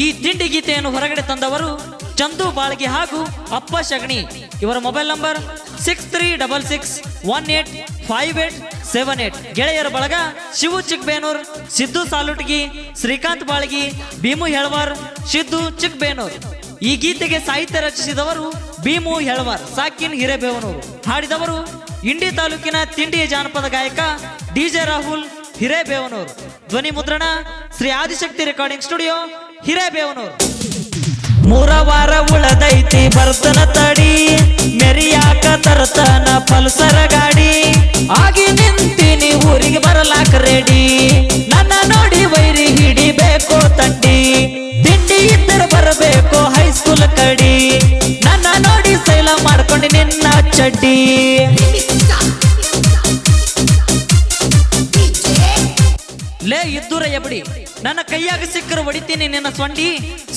ಈ ತಿಂಡಿ ಗೀತೆಯನ್ನು ಹೊರಗಡೆ ತಂದವರು ಚಂದು ಬಾಳ್ಗೆ ಹಾಗೂ ಅಪ್ಪ ಶಗಣಿ. ಇವರ mobile number six three double six one eight five eight seven eight ಗೆಳೆಯರ ಬಳಗ ಶಿವು ಚಿಕ್ಕಬೇನೂರ್, ಸಿದ್ದು ಸಾಲುಟ್ಗಿ, ಶ್ರೀಕಾಂತ್ ಬಾಳ್ಗಿ, ಭೀಮು ಹೇಳವಾರ್, ಸಿದ್ದು ಚಿಕ್ಕಬೇನೂರ್. ಈ ಗೀತೆಗೆ ಸಾಹಿತ್ಯ ರಚಿಸಿದವರು ಭೀಮು ಹೇಳವಾರ್, ಸಾಕಿನ್ ಹಿರೇಬೇವನೂರು. ಹಾಡಿದವರು ಇಂಡಿ ತಾಲೂಕಿನ ತಿಂಡಿ ಜಾನಪದ ಗಾಯಕ ಡಿಜೆ ರಾಹುಲ್ ಹಿರೇಬೇವನೂರು. ಧ್ವನಿ ಮುದ್ರಣ ಶ್ರೀ ಆದಿಶಕ್ತಿ ರೆಕಾರ್ಡಿಂಗ್ ಸ್ಟುಡಿಯೋ ಹಿರೇಬೇವನೂರು ಮೂರ ವಾರ ಉಳದೈತಿ ಬರ್ತನ ತಡಿ ಮೆರಿಯಾಕ ತರತನ ಪಲ್ಸರ ಗಾಡಿ. ಆಗಿ ನಿಂತೀನಿ ಊರಿಗೆ ಬರಲಾಕ ರೆಡಿ. ನನ್ನ ನೋಡಿ ವೈರಿ ಹಿಡಿಬೇಕು ತಂಡಿ. ತಿಂಡಿ ಇದ್ದರೆ ಬರಬೇಕು ಹೈಸ್ಕೂಲ್ ಕಡಿ. ನನ್ನ ನೋಡಿ ಸೈಲ ಮಾಡ್ಕೊಂಡು ನಿನ್ನ ಚಡ್ಡಿ. ಎಬಡಿ ನನ್ನ ಕೈಯಾಗ ಸಿಕ್ಕರು ಹೊಡಿತೀನಿ ನಿನ್ನ ಸೊಂಡಿ.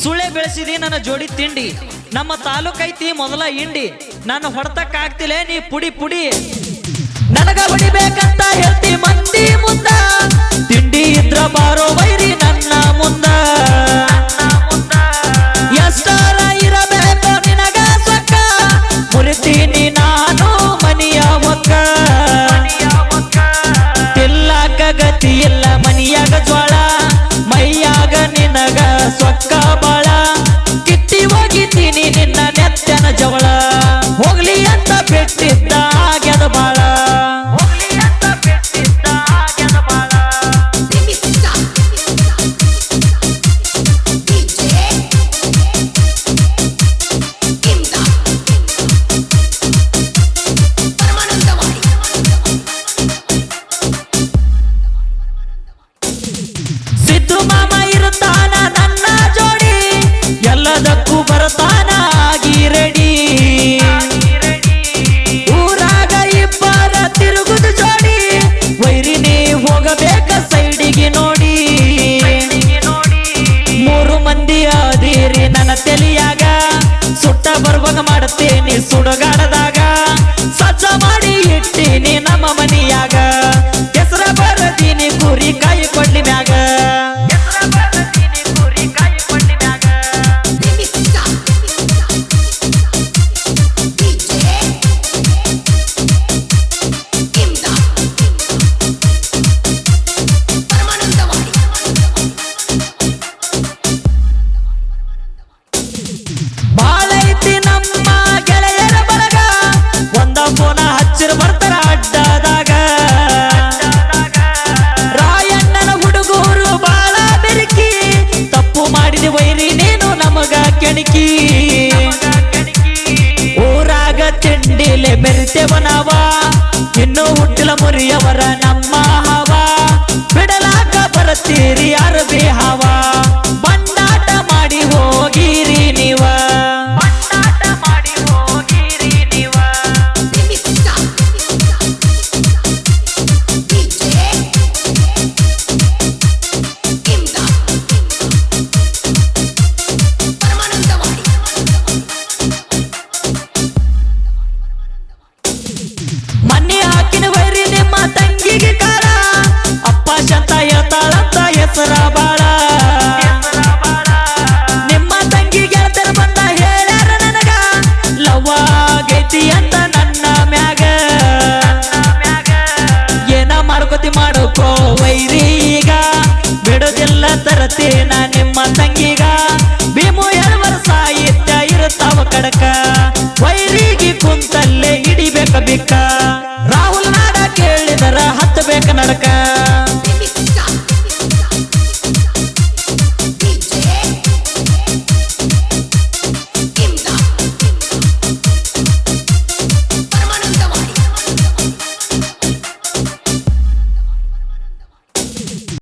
ಸುಳೆ ಬೆಳೆಸಿದಿ ನನ್ನ ಜೋಡಿ ತಿಂಡಿ. ನಮ್ಮ ತಾಲೂಕೈತಿ ಮೊದಲ ಹಿಂಡಿ. ನಾನು ಹೊಡ್ತಕ್ಕಾಗ್ತಿಲ್ಲ, ನೀ ಪುಡಿ ಪುಡಿ. ನನಗ ಹೊಡಿಬೇಕಂತ ಹೇಳ್ತಿ ಮಂದಿ ಮುಂದ. ತಿಂಡಿ ಇದ್ರ ಬಾರೋ ವೈರಿ ನನ್ನ ಮುಂದ. ನೆತ್ತನ तेरी अरबी हवा। ತರತೇನ